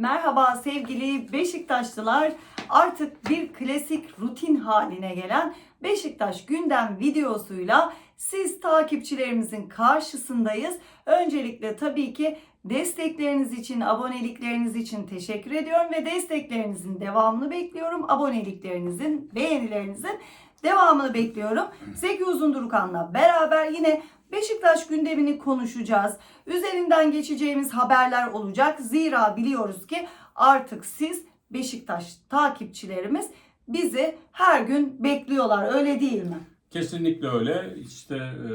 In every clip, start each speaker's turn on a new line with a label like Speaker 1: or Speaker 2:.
Speaker 1: Merhaba sevgili Beşiktaşlılar. Artık bir klasik rutin haline gelen Beşiktaş gündem videosuyla siz takipçilerimizin karşısındayız. Öncelikle tabii ki destekleriniz için, abonelikleriniz için teşekkür ediyorum ve desteklerinizin devamını bekliyorum. Aboneliklerinizin, beğenilerinizin devamını bekliyorum. Zeki Uzundurukan'la beraber yine Beşiktaş gündemini konuşacağız. Üzerinden geçeceğimiz haberler olacak. Zira biliyoruz ki artık siz Beşiktaş takipçilerimiz bizi her gün bekliyorlar. Öyle değil mi?
Speaker 2: Kesinlikle öyle. İşte e,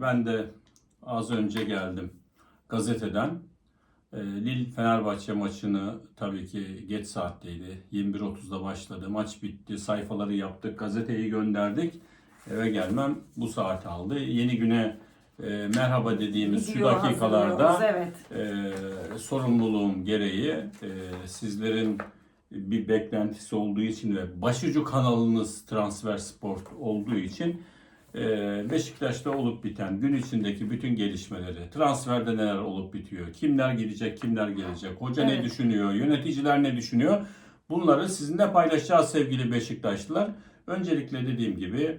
Speaker 2: ben de az önce geldim gazeteden. E, Lille Fenerbahçe maçını tabii ki geç saatteydi. 21.30'da başladı. Maç bitti. Sayfaları yaptık. Gazeteyi gönderdik. Eve gelmem bu saat aldı. Yeni güne e, merhaba dediğimiz şu
Speaker 1: Video
Speaker 2: dakikalarda
Speaker 1: Evet.
Speaker 2: e, sorumluluğum gereği e, sizlerin bir beklentisi olduğu için ve başucu kanalınız Transfer Sport olduğu için e, Beşiktaş'ta olup biten gün içindeki bütün gelişmeleri, transferde neler olup bitiyor, kimler gidecek, kimler gelecek, hoca ne
Speaker 1: Evet.
Speaker 2: düşünüyor, yöneticiler ne düşünüyor, bunları sizinle paylaşacağız sevgili Beşiktaşlılar. Öncelikle dediğim gibi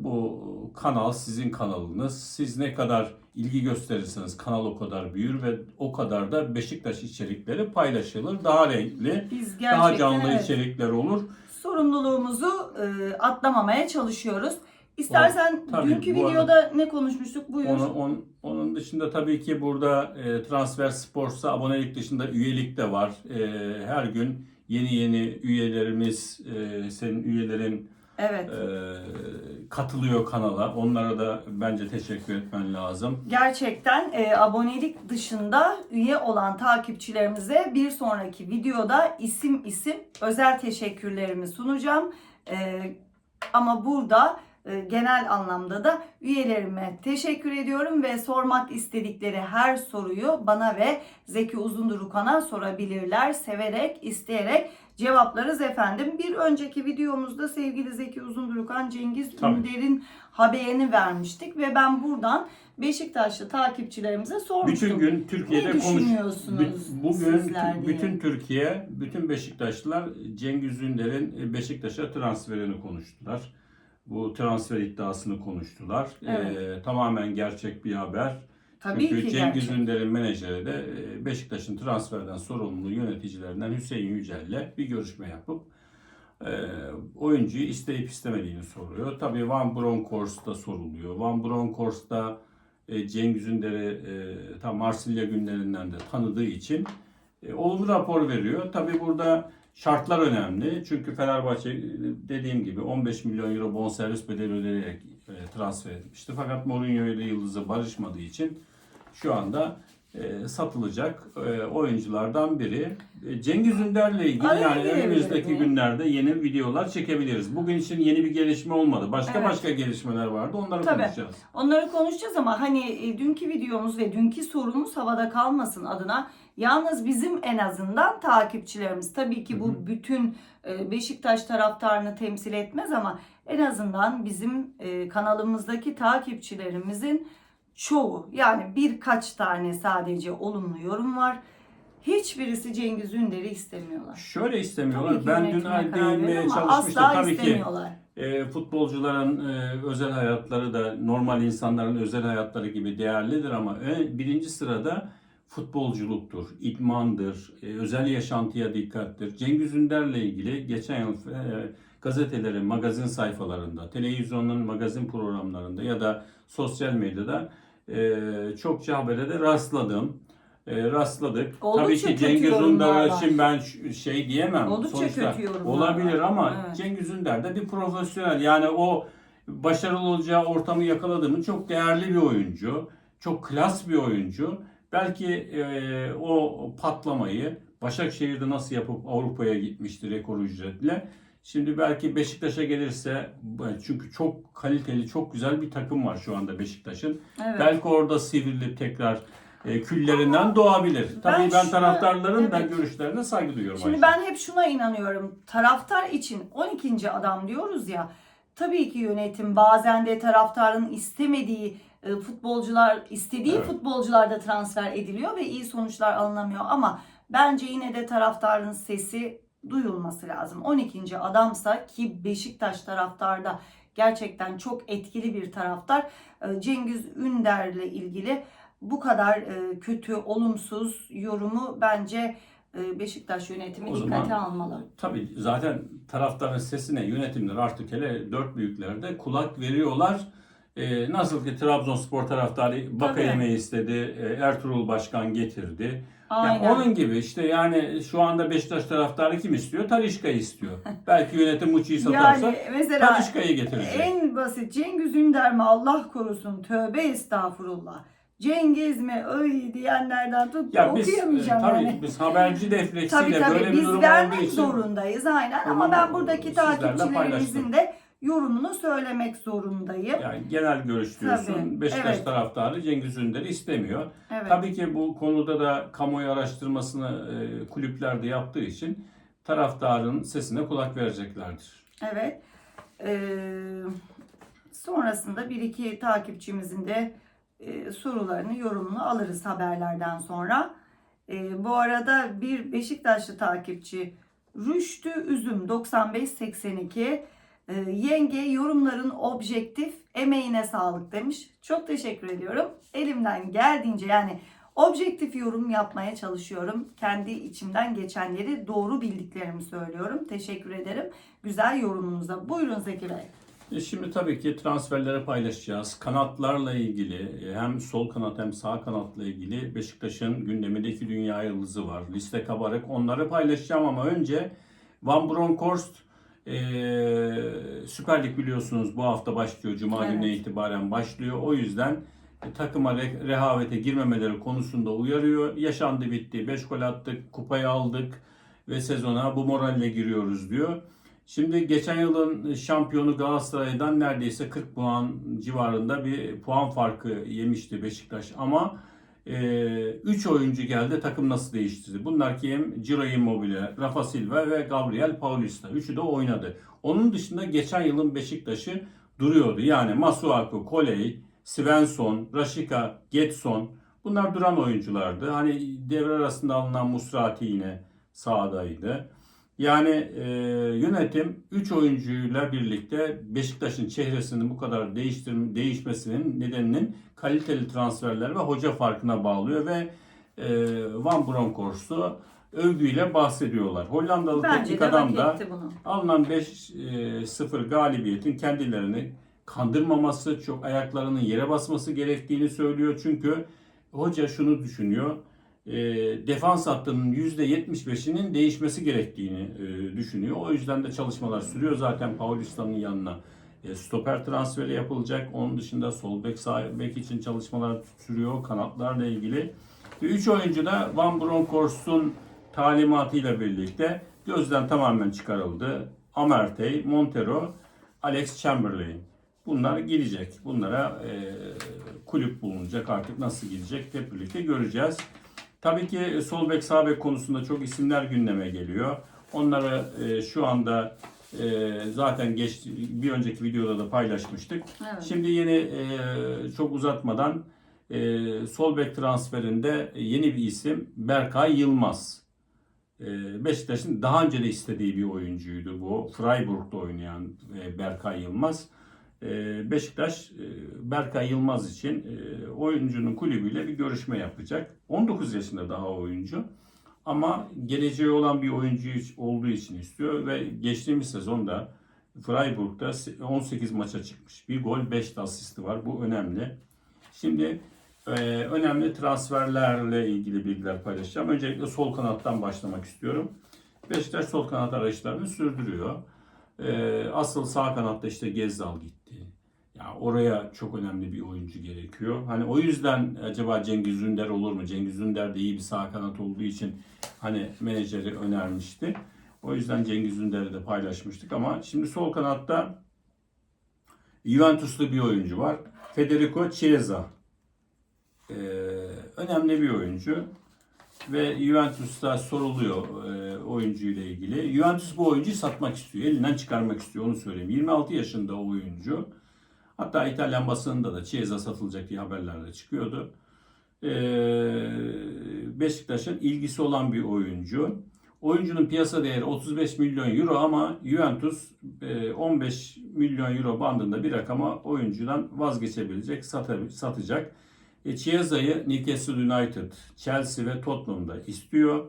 Speaker 2: bu kanal sizin kanalınız. Siz ne kadar ilgi gösterirseniz kanal o kadar büyür ve o kadar da Beşiktaş içerikleri paylaşılır. Daha renkli,
Speaker 1: Biz
Speaker 2: daha canlı
Speaker 1: evet,
Speaker 2: içerikler olur.
Speaker 1: sorumluluğumuzu e, atlamamaya çalışıyoruz. İstersen
Speaker 2: Tabii,
Speaker 1: dünkü
Speaker 2: bu arada-
Speaker 1: videoda ne konuşmuştuk? Buyur.
Speaker 2: Onu, on- onun dışında tabii ki burada e, Transfer Sports'a abonelik dışında üyelik de var. E, her gün yeni yeni üyelerimiz, e, senin üyelerin
Speaker 1: Evet.
Speaker 2: e, katılıyor kanala. Onlara da bence teşekkür etmen lazım.
Speaker 1: Gerçekten e, abonelik dışında üye olan takipçilerimize bir sonraki videoda isim isim özel teşekkürlerimi sunacağım. E, ama burada e, genel anlamda da üyelerime teşekkür ediyorum ve sormak istedikleri her soruyu bana ve Zeki Uzundurukan'a sorabilirler. Severek, isteyerek cevaplarız efendim. Bir önceki videomuzda sevgili Zeki Uzundurukan Cengiz
Speaker 2: Tabii.
Speaker 1: Ünder'in haberini vermiştik ve ben buradan Beşiktaşlı takipçilerimize sormuştum.
Speaker 2: Bütün gün Türkiye'de
Speaker 1: Ne düşünüyorsunuz
Speaker 2: Bugün
Speaker 1: sizler diye?
Speaker 2: bütün Türkiye, bütün Beşiktaşlılar Cengiz Ünder'in Beşiktaş'a transferini konuştular. Bu transfer iddiasını konuştular.
Speaker 1: Evet.
Speaker 2: Ee, tamamen gerçek bir haber.
Speaker 1: Tabii
Speaker 2: Çünkü
Speaker 1: ki
Speaker 2: Cengiz
Speaker 1: gerçek.
Speaker 2: Ünder'in menajeri de e, Beşiktaş'ın transferden sorumlu yöneticilerinden Hüseyin Yücel'le bir görüşme yapıp e, oyuncuyu isteyip istemediğini soruyor. Tabii Van Bronckhorst'ta soruluyor. Van Bronckhorst'ta e, Cengiz Ünder'i e, tam Marsilya günlerinden de tanıdığı için e, olumlu rapor veriyor. Tabii burada şartlar önemli. Çünkü Fenerbahçe e, dediğim gibi 15 milyon euro bonservis bedeli ödeyerek transfer etmişti. Fakat Mourinho ile Yıldız'ı barışmadığı için şu anda e, satılacak e, oyunculardan biri. E, Cengiz Ünder'le ilgili
Speaker 1: Araya
Speaker 2: yani
Speaker 1: girebilir
Speaker 2: önümüzdeki günlerde yeni videolar çekebiliriz. Bugün için yeni bir gelişme olmadı. Başka
Speaker 1: Evet.
Speaker 2: başka gelişmeler vardı. Onları
Speaker 1: Tabii.
Speaker 2: konuşacağız.
Speaker 1: Onları konuşacağız ama hani e, dünkü videomuz ve dünkü sorumuz havada kalmasın adına yalnız bizim en azından takipçilerimiz tabii ki bu bütün e, Beşiktaş taraftarını temsil etmez ama en azından bizim e, kanalımızdaki takipçilerimizin çoğu yani birkaç tane sadece olumlu yorum var. Hiçbirisi Cengiz Ünder'i istemiyorlar.
Speaker 2: Şöyle istemiyorlar. Ben dün
Speaker 1: yönetime
Speaker 2: ay
Speaker 1: karar
Speaker 2: değinmeye
Speaker 1: veriyor ama
Speaker 2: çalışmıştım. Tabii ki e, futbolcuların e, özel hayatları da normal insanların özel hayatları gibi değerlidir ama ön- birinci sırada futbolculuktur, idmandır, e, özel yaşantıya dikkattir. Cengiz Ünder'le ilgili geçen yıl e, gazetelerin magazin sayfalarında, televizyonların magazin programlarında ya da sosyal medyada e, çokça habere de rastladım. E, rastladık.
Speaker 1: Oldukça
Speaker 2: Tabii ki Cengiz Ünder için ben şey diyemem.
Speaker 1: Oldukça
Speaker 2: Sonuçta
Speaker 1: kötü yorumlar
Speaker 2: olabilir
Speaker 1: var.
Speaker 2: ama
Speaker 1: Evet.
Speaker 2: Cengiz Ünder de bir profesyonel. Yani o başarılı olacağı ortamı yakaladığımı çok değerli bir oyuncu. Çok klas bir oyuncu. Belki e, o patlamayı Başakşehir'de nasıl yapıp Avrupa'ya gitmişti rekor ücretle. Şimdi belki Beşiktaş'a gelirse çünkü çok kaliteli, çok güzel bir takım var şu anda Beşiktaş'ın.
Speaker 1: Evet.
Speaker 2: Belki orada sivrilip tekrar e, küllerinden doğabilir. Tabii ben,
Speaker 1: şuna-
Speaker 2: taraftarların da
Speaker 1: evet.
Speaker 2: görüşlerine saygı duyuyorum.
Speaker 1: Şimdi
Speaker 2: Ayşe.
Speaker 1: ben hep şuna inanıyorum. Taraftar için 12. adam diyoruz ya. Tabii ki yönetim bazen de taraftarın istemediği e, futbolcular, istediği
Speaker 2: Evet.
Speaker 1: futbolcular da transfer ediliyor ve iyi sonuçlar alınamıyor ama Bence yine de taraftarın sesi duyulması lazım. 12. adamsa ki Beşiktaş taraftarda gerçekten çok etkili bir taraftar. Ee, Cengiz Ünder'le ilgili bu kadar e, kötü, olumsuz yorumu bence e, Beşiktaş yönetimi
Speaker 2: O
Speaker 1: dikkate
Speaker 2: zaman-
Speaker 1: almalı.
Speaker 2: Tabii zaten taraftarın sesine yönetimler artık hele dört büyüklerde kulak veriyorlar. Ee, nasıl ki Trabzonspor taraftarı Baka yemeği istedi, e, Ertuğrul Başkan getirdi. Yani
Speaker 1: Aynen.
Speaker 2: onun gibi işte yani şu anda Beşiktaş taraftarı kim istiyor? Talişka'yı istiyor. Belki yönetim Muçi'yi satarsa
Speaker 1: Yani mesela
Speaker 2: Talişka'yı getirecek.
Speaker 1: en basit Cengiz Ünder mi Allah korusun tövbe estağfurullah. Cengiz mi öyle diyenlerden tut
Speaker 2: Ya biz, e,
Speaker 1: okuyamayacağım
Speaker 2: tabii
Speaker 1: yani.
Speaker 2: biz haberci refleksiyle
Speaker 1: tabii
Speaker 2: böyle bir
Speaker 1: biz
Speaker 2: durum olduğu
Speaker 1: vermek
Speaker 2: için
Speaker 1: zorundayız aynen ama ben buradaki takipçilerimizin de yorumunu söylemek zorundayım.
Speaker 2: yani genel görüş diyorsun.
Speaker 1: Tabii,
Speaker 2: Beşiktaş
Speaker 1: evet.
Speaker 2: taraftarı Cengiz Ünder'i istemiyor.
Speaker 1: Evet.
Speaker 2: Tabii ki bu konuda da kamuoyu araştırmasını e, kulüpler de yaptığı için taraftarın sesine kulak vereceklerdir.
Speaker 1: Evet. Ee, sonrasında bir iki takipçimizin de e, sorularını, yorumunu alırız haberlerden sonra. Ee, bu arada bir Beşiktaşlı takipçi Rüştü Üzüm 9582 e, yenge yorumların objektif emeğine sağlık demiş. Çok teşekkür ediyorum. Elimden geldiğince yani objektif yorum yapmaya çalışıyorum. Kendi içimden geçenleri doğru bildiklerimi söylüyorum. Teşekkür ederim güzel yorumunuza. Buyurun Zeki Bey.
Speaker 2: E, Şimdi tabii ki transferleri paylaşacağız. Kanatlarla ilgili e, hem sol kanat hem sağ kanatla ilgili Beşiktaş'ın gündemindeki dünya yıldızı var. Liste kabarık. Onları paylaşacağım ama önce Van Bronckhorst e, Süper Lig biliyorsunuz bu hafta başlıyor. Cuma
Speaker 1: Evet.
Speaker 2: gününe itibaren başlıyor. O yüzden e, takıma re- rehavete girmemeleri konusunda uyarıyor. Yaşandı bitti. 5 gol attık, kupayı aldık ve sezona bu moralle giriyoruz diyor. Şimdi geçen yılın şampiyonu Galatasaray'dan neredeyse 40 puan civarında bir puan farkı yemişti Beşiktaş ama 3 oyuncu geldi takım nasıl değiştirdi? Bunlar kim? Ciro Immobile, Rafa Silva ve Gabriel Paulista. Üçü de oynadı. Onun dışında geçen yılın Beşiktaş'ı duruyordu. Yani Masuaku, Koley, Svensson, Rashica, Getson bunlar duran oyunculardı. Hani devre arasında alınan Musrati yine sahadaydı. Yani e, yönetim 3 oyuncuyla birlikte Beşiktaş'ın çehresinin bu kadar değiştir değişmesinin nedeninin kaliteli transferler ve hoca farkına bağlıyor ve e, Van Bronckhorst'u övgüyle bahsediyorlar. Hollandalı
Speaker 1: Bence
Speaker 2: teknik adam da alınan 5-0 galibiyetin kendilerini kandırmaması, çok ayaklarının yere basması gerektiğini söylüyor. Çünkü hoca şunu düşünüyor. E, defans hattının %75'inin değişmesi gerektiğini e, düşünüyor. O yüzden de çalışmalar sürüyor. Zaten Paulista'nın yanına e, stoper transferi yapılacak. Onun dışında sol bek sağ bek için çalışmalar sürüyor kanatlarla ilgili. Ve 3 oyuncu da Van Bronckhorst'un talimatıyla birlikte gözden tamamen çıkarıldı. Amertey, Montero, Alex Chamberlain. Bunlar gidecek. Bunlara e, kulüp bulunacak. Artık nasıl gidecek hep birlikte göreceğiz. Tabii ki e, sol bek sağ bek konusunda çok isimler gündeme geliyor. Onları e, şu anda e, zaten geç bir önceki videoda da paylaşmıştık.
Speaker 1: Evet.
Speaker 2: Şimdi yeni e, çok uzatmadan e, sol bek transferinde yeni bir isim Berkay Yılmaz. E, Beşiktaş'ın daha önce de istediği bir oyuncuydu bu. Freiburg'da oynayan e, Berkay Yılmaz. E, Beşiktaş e, Berkay Yılmaz için e, oyuncunun kulübüyle bir görüşme yapacak. 19 yaşında daha oyuncu. Ama geleceği olan bir oyuncu olduğu için istiyor ve geçtiğimiz sezonda Freiburg'da 18 maça çıkmış. Bir gol 5 de asisti var. Bu önemli. Şimdi e, önemli transferlerle ilgili bilgiler paylaşacağım. Öncelikle sol kanattan başlamak istiyorum. Beşiktaş sol kanat arayışlarını sürdürüyor. Asıl sağ kanatta işte Gezzal gitti. Ya oraya çok önemli bir oyuncu gerekiyor. Hani o yüzden acaba Cengiz Ünder olur mu? Cengiz Ünder de iyi bir sağ kanat olduğu için hani menajeri önermişti. O yüzden Cengiz Ünder'i de paylaşmıştık ama şimdi sol kanatta Juventuslu bir oyuncu var. Federico Chiesa. Ee, önemli bir oyuncu ve Juventus'ta soruluyor e, oyuncuyla ilgili. Juventus bu oyuncuyu satmak istiyor. Elinden çıkarmak istiyor onu söyleyeyim. 26 yaşında oyuncu. Hatta İtalyan basınında da Chiesa satılacak diye haberler de çıkıyordu. Ee, Beşiktaş'ın ilgisi olan bir oyuncu. Oyuncunun piyasa değeri 35 milyon euro ama Juventus e, 15 milyon euro bandında bir rakama oyuncudan vazgeçebilecek, sata- satacak. E, Chiesa'yı Newcastle United, Chelsea ve Tottenham'da istiyor.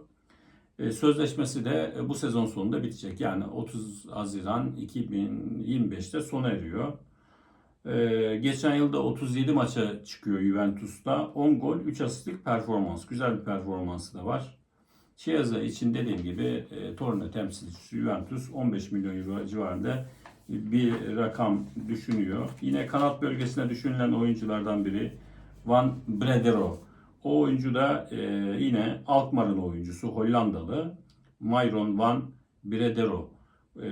Speaker 2: E, Sözleşmesi de e, bu sezon sonunda bitecek. Yani 30 Haziran 2025'te sona eriyor. E, geçen yılda 37 maça çıkıyor Juventus'ta. 10 gol, 3 asistlik performans. Güzel bir performansı da var. Chiesa için dediğim gibi e, Torino temsilcisi Juventus 15 milyon euro civarında bir rakam düşünüyor. Yine kanat bölgesine düşünülen oyunculardan biri Van Bredero. O oyuncu da e, yine Alkmaar'ın oyuncusu Hollandalı Myron Van Bredero. E,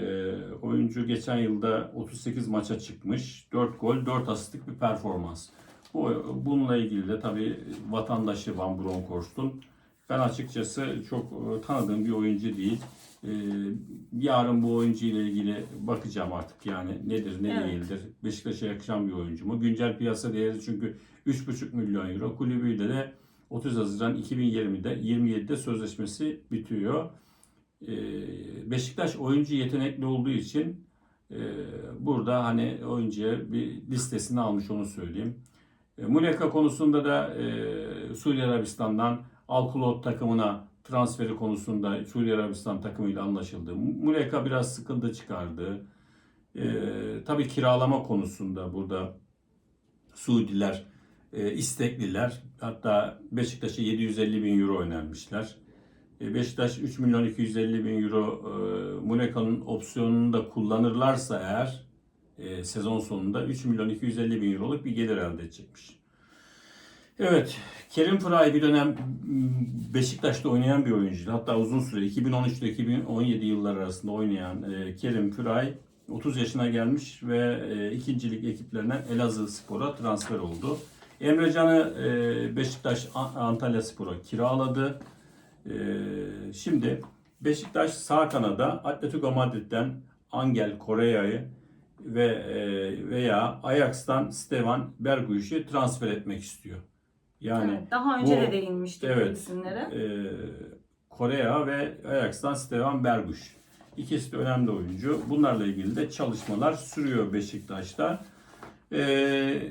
Speaker 2: oyuncu geçen yılda 38 maça çıkmış. 4 gol, 4 asistlik bir performans. Bu, bununla ilgili de tabii vatandaşı Van Bronckhorst'un ben açıkçası çok e, tanıdığım bir oyuncu değil. E, yarın bu oyuncu ile ilgili bakacağım artık yani nedir ne
Speaker 1: Evet.
Speaker 2: değildir. Beşiktaş'a yakışan bir oyuncu mu? Güncel piyasa değeri çünkü 3,5 milyon euro. Kulübüyle de 30 Haziran 2020'de 27'de sözleşmesi bitiyor. E, Beşiktaş oyuncu yetenekli olduğu için e, burada hani oyuncuya bir listesini almış onu söyleyeyim. E, Muleka konusunda da e, Suudi Arabistan'dan Al-Kulot takımına transferi konusunda Suudi Arabistan takımıyla anlaşıldı. Muleka biraz sıkıntı çıkardı. E, tabii kiralama konusunda burada Suudiler istekliler. Hatta Beşiktaş'a 750 bin euro önermişler. E, Beşiktaş 3 milyon 250 bin euro e, opsiyonunu da kullanırlarsa eğer e, sezon sonunda 3 milyon 250 bin euroluk bir gelir elde edecekmiş. Evet, Kerim Fıray bir dönem Beşiktaş'ta oynayan bir oyuncuydu. Hatta uzun süre 2013 ile 2017 yıllar arasında oynayan e, Kerim Fıray 30 yaşına gelmiş ve e, ikincilik ekiplerine Elazığ Spor'a transfer oldu. Emrecan'ı e, Beşiktaş Antalya Spor'a kiraladı. E, şimdi Beşiktaş sağ kanada Atletico Madrid'den Angel Correa'yı ve e, veya Ajax'tan Stevan Berghuis'i transfer etmek istiyor. Yani
Speaker 1: Evet, daha önce
Speaker 2: bu-
Speaker 1: de değinmiştik
Speaker 2: evet.
Speaker 1: isimlere.
Speaker 2: e, Korea ve Ajax'tan Stevan Berguş. İkisi de önemli oyuncu. Bunlarla ilgili de çalışmalar sürüyor Beşiktaş'ta. E,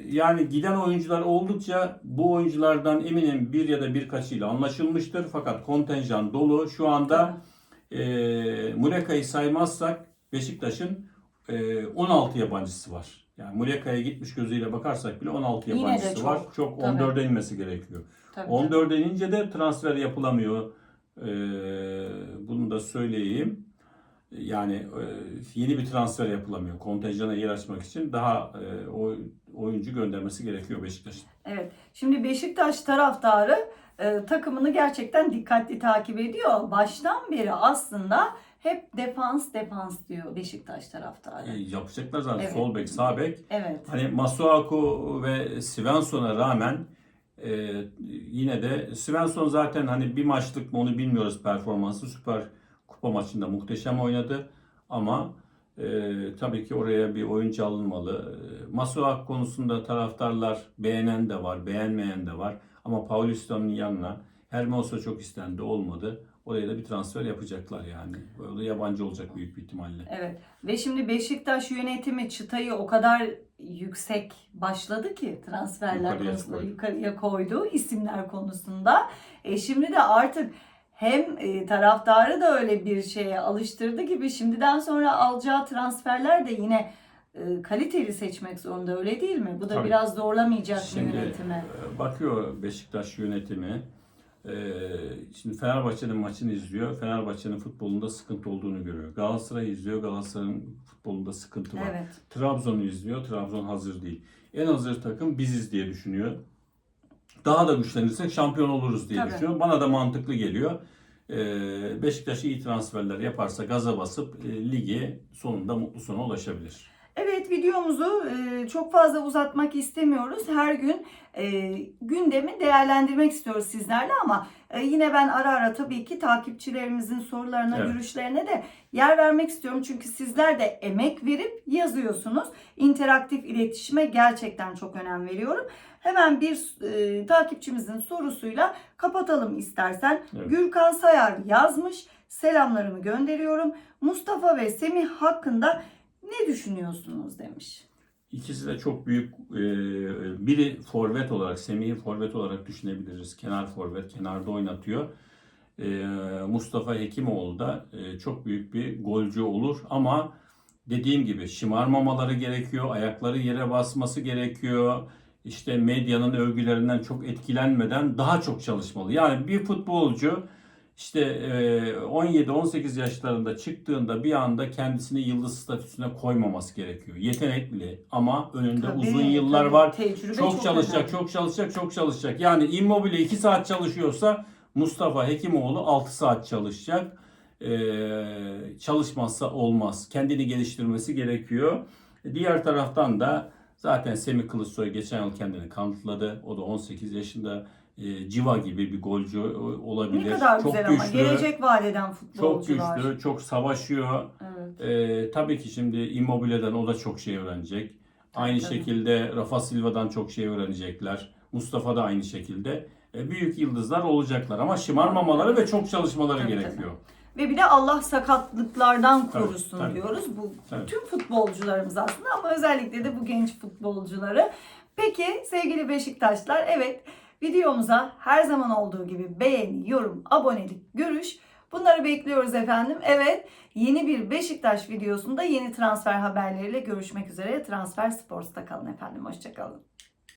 Speaker 2: yani giden oyuncular oldukça bu oyunculardan eminim bir ya da birkaçıyla anlaşılmıştır. Fakat kontenjan dolu. Şu anda e, Muleka'yı saymazsak Beşiktaş'ın e, 16 yabancısı var. Yani Muleka'ya gitmiş gözüyle bakarsak bile 16
Speaker 1: Yine de
Speaker 2: yabancısı
Speaker 1: çok.
Speaker 2: var. Çok
Speaker 1: Tabii.
Speaker 2: 14'e inmesi gerekiyor.
Speaker 1: Tabii,
Speaker 2: 14'e inince de transfer yapılamıyor. Ee, bunu da söyleyeyim. Yani e, yeni bir transfer yapılamıyor. Kontenjana yer açmak için daha e, o oyuncu göndermesi gerekiyor Beşiktaş'ın.
Speaker 1: Evet. Şimdi Beşiktaş taraftarı e, takımını gerçekten dikkatli takip ediyor. Baştan beri aslında hep defans defans diyor Beşiktaş taraftarı.
Speaker 2: E, yapacaklar zaten
Speaker 1: Evet.
Speaker 2: sol bek, sağ bek.
Speaker 1: Evet.
Speaker 2: Hani Masuaku ve Svensson'a rağmen e, yine de Svensson zaten hani bir maçlık mı onu bilmiyoruz performansı. Süper Kupa maçında muhteşem oynadı. Ama e, tabii ki oraya bir oyuncu alınmalı. E, Masuaku konusunda taraftarlar beğenen de var, beğenmeyen de var. Ama Paulista'nın yanına Hermoso çok istendi, olmadı. Oraya da bir transfer yapacaklar yani. Böyle yabancı olacak büyük bir ihtimalle.
Speaker 1: Evet. Ve şimdi Beşiktaş yönetimi çıtayı o kadar yüksek başladı ki transferler
Speaker 2: Yukarıya
Speaker 1: konusunda
Speaker 2: koydu.
Speaker 1: yukarıya koydu isimler konusunda. E şimdi de artık hem e, taraftarı da öyle bir şeye alıştırdı gibi şimdiden sonra alacağı transferler de yine e, kaliteli seçmek zorunda öyle değil mi? Bu da
Speaker 2: Tabii.
Speaker 1: biraz zorlamayacak
Speaker 2: Şimdi
Speaker 1: yönetimi?
Speaker 2: e, bakıyor Beşiktaş yönetimi. E, Şimdi Fenerbahçe'nin maçını izliyor. Fenerbahçe'nin futbolunda sıkıntı olduğunu görüyor. Galatasaray izliyor. Galatasaray'ın futbolunda sıkıntı var.
Speaker 1: Evet.
Speaker 2: Trabzon'u izliyor. Trabzon hazır değil. En hazır takım biziz diye düşünüyor. Daha da güçlenirsek şampiyon oluruz diye
Speaker 1: Tabii.
Speaker 2: düşünüyor. Bana da mantıklı geliyor. E, Beşiktaş iyi transferler yaparsa gaza basıp e, ligi sonunda mutlu sona ulaşabilir.
Speaker 1: Evet videomuzu e, çok fazla uzatmak istemiyoruz. Her gün e, gündemi değerlendirmek istiyoruz sizlerle ama e, yine ben ara ara tabii ki takipçilerimizin sorularına,
Speaker 2: Evet.
Speaker 1: görüşlerine de yer vermek istiyorum. Çünkü sizler de emek verip yazıyorsunuz. İnteraktif iletişime gerçekten çok önem veriyorum. Hemen bir e, takipçimizin sorusuyla kapatalım istersen.
Speaker 2: Evet.
Speaker 1: Gürkan Sayar yazmış. Selamlarımı gönderiyorum. Mustafa ve Semih hakkında ne düşünüyorsunuz demiş.
Speaker 2: İkisi de çok büyük. e, biri forvet olarak, Semih'i forvet olarak düşünebiliriz. Kenar forvet, kenarda oynatıyor. E, Mustafa Hekimoğlu da e, çok büyük bir golcü olur ama dediğim gibi şımarmamaları gerekiyor, ayakları yere basması gerekiyor. İşte medyanın övgülerinden çok etkilenmeden daha çok çalışmalı. Yani bir futbolcu işte e, 17-18 yaşlarında çıktığında bir anda kendisini yıldız statüsüne koymaması gerekiyor. Yetenekli ama önünde
Speaker 1: Tabii,
Speaker 2: uzun yıllar
Speaker 1: tabii.
Speaker 2: var.
Speaker 1: Tecrübe
Speaker 2: Çok, çalışacak,
Speaker 1: önemli.
Speaker 2: çok çalışacak, çok çalışacak. Yani Immobile 2 saat çalışıyorsa Mustafa Hekimoğlu 6 saat çalışacak. Ee, çalışmazsa olmaz. Kendini geliştirmesi gerekiyor. Diğer taraftan da zaten Semih Kılıçsoy geçen yıl kendini kanıtladı. O da 18 yaşında e, Civa gibi bir golcü olabilir.
Speaker 1: Ne kadar
Speaker 2: çok
Speaker 1: güzel ama
Speaker 2: güçlü,
Speaker 1: gelecek vadeden
Speaker 2: çok
Speaker 1: futbolcular.
Speaker 2: güçlü, çok savaşıyor.
Speaker 1: Evet.
Speaker 2: Ee, tabii ki şimdi Immobile'den o da çok şey öğrenecek. Aynı
Speaker 1: tabii.
Speaker 2: şekilde Rafa Silva'dan çok şey öğrenecekler. Mustafa da aynı şekilde. E, büyük yıldızlar olacaklar ama şımarmamaları ve çok çalışmaları
Speaker 1: Tabii,
Speaker 2: gerekiyor.
Speaker 1: Ve bir de Allah sakatlıklardan
Speaker 2: Tabii,
Speaker 1: korusun
Speaker 2: tabii.
Speaker 1: diyoruz. Bu
Speaker 2: Tabii.
Speaker 1: tüm futbolcularımız aslında ama özellikle de bu genç futbolcuları. Peki sevgili Beşiktaşlar evet videomuza her zaman olduğu gibi beğeni, yorum, abonelik, görüş bunları bekliyoruz efendim. Evet yeni bir Beşiktaş videosunda yeni transfer haberleriyle görüşmek üzere. Transfer Sports'ta kalın efendim. Hoşçakalın.